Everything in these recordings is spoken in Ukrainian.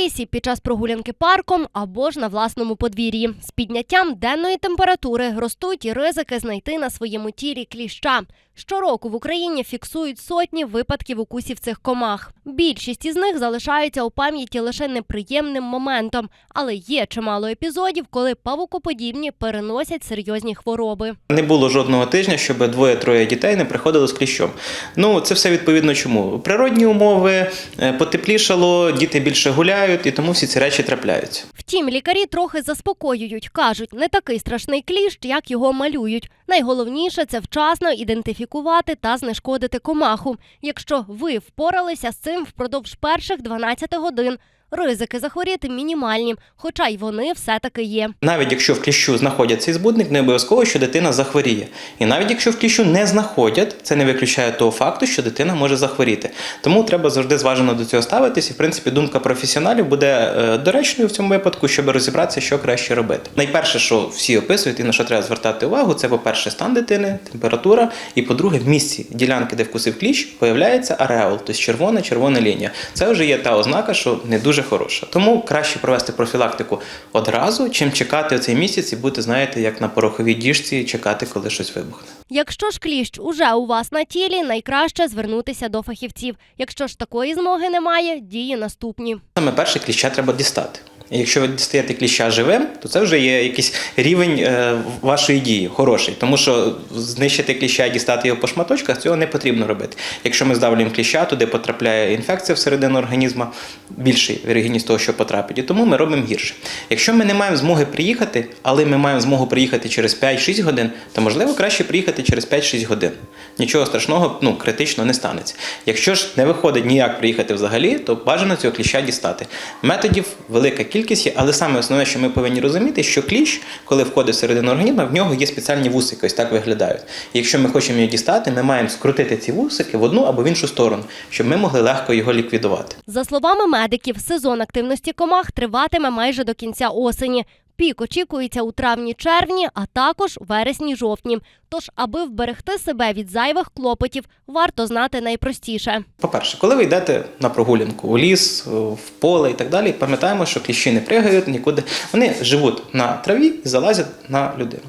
лісі, під час прогулянки парком або ж на власному подвір'ї. З підняттям денної температури ростуть і ризики знайти на своєму тілі кліща. Щороку в Україні фіксують сотні випадків укусів цих комах. Більшість із них залишаються у пам'яті лише неприємним моментом, але є чимало епізодів, коли павукоподібні переносять серйозні хвороби. Не було жодного тижня, щоб двоє-троє дітей не приходили з кліщом. Ну це все відповідно чому? Природні умови, е, потеплішало, діти більше гуляють, і тому всі ці речі трапляються. Втім, лікарі трохи заспокоюють. кажуть, не такий страшний кліщ, як його малюють. Найголовніше це вчасно ідентифікувати та знешкодити комаху. Якщо ви впоралися з цим впродовж перших 12 годин, ризики захворіти мінімальні, хоча й вони все-таки є. Навіть якщо в кліщу знаходять цей збудник, не обов'язково, що дитина захворіє. І навіть якщо в кліщу не знаходять, це не виключає того факту, що дитина може захворіти. Тому треба завжди зважено до цього ставитися. І в принципі, думка професіоналів буде е, доречною в цьому випадку, щоб розібратися, що краще робити. Найперше, що всі описують і на що треба звертати увагу, це по-перше, стан дитини, температура, і по-друге, в місці ділянки, де вкусив кліщ, появляється ареол, тобто червона, червона лінія. Це вже є та ознака, що не дуже хороша. Тому краще провести профілактику одразу, чим чекати цей місяць і бути, знаєте, як на пороховій діжці, чекати, коли щось вибухне. Якщо ж кліщ уже у вас на тілі, найкраще звернутися до фахівців. Якщо ж такої змоги немає, дії наступні. Саме перше кліща треба дістати. Якщо ви дістаєте кліща живим, то це вже є якийсь рівень е, вашої дії, хороший. Тому що знищити кліща і дістати його по шматочках, цього не потрібно робити. Якщо ми здавлюємо кліща, туди потрапляє інфекція всередину організму, більший вірогідність того, що потрапить. І тому ми робимо гірше. Якщо ми не маємо змоги приїхати, але ми маємо змогу приїхати через 5-6 годин, то можливо краще приїхати через 5-6 годин. Нічого страшного, ну критично не станеться. Якщо ж не виходить ніяк приїхати взагалі, то бажано цього кліща дістати. Методів велика кількість є, але саме основне, що ми повинні розуміти, що кліщ, коли входить середину організму, в нього є спеціальні вусики, ось так виглядають. Якщо ми хочемо його дістати, ми маємо скрутити ці вусики в одну або в іншу сторону, щоб ми могли легко його ліквідувати. За словами медиків, сезон активності комах триватиме майже до кінця осені. Пік очікується у травні-червні, а також вересні-жовтні. Тож, аби вберегти себе від зайвих клопотів, варто знати найпростіше. По-перше, коли ви йдете на прогулянку у ліс, в поле і так далі, пам'ятаємо, що кліщі не пригають нікуди. Вони живуть на траві і залазять на людину.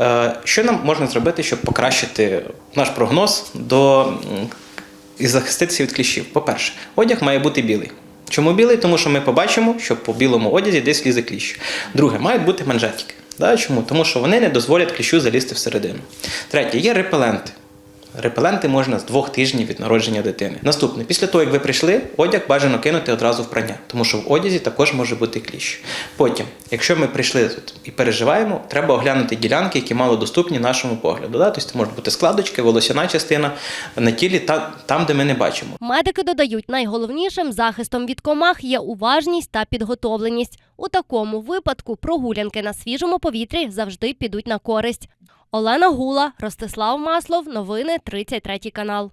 Е, Що нам можна зробити, щоб покращити наш прогноз до і захиститися від кліщів? По-перше, одяг має бути білий. Чому білий? Тому що ми побачимо, що по білому одязі десь лізе кліщ. Друге, мають бути манжетики. Чому? Тому що вони не дозволять кліщу залізти всередину. Третє, є репеленти. Репеленти можна з двох тижнів від народження дитини. Наступне, після того, як ви прийшли, одяг бажано кинути одразу в прання, тому що в одязі також може бути кліщ. Потім, якщо ми прийшли тут і переживаємо, треба оглянути ділянки, які мало доступні нашому погляду. Да? Тобто це можуть бути складочки, волосяна частина на тілі, та, там, де ми не бачимо. Медики додають, найголовнішим захистом від комах є уважність та підготовленість. У такому випадку прогулянки на свіжому повітрі завжди підуть на користь. Олена Гула, Ростислав Маслов, новини 33 канал.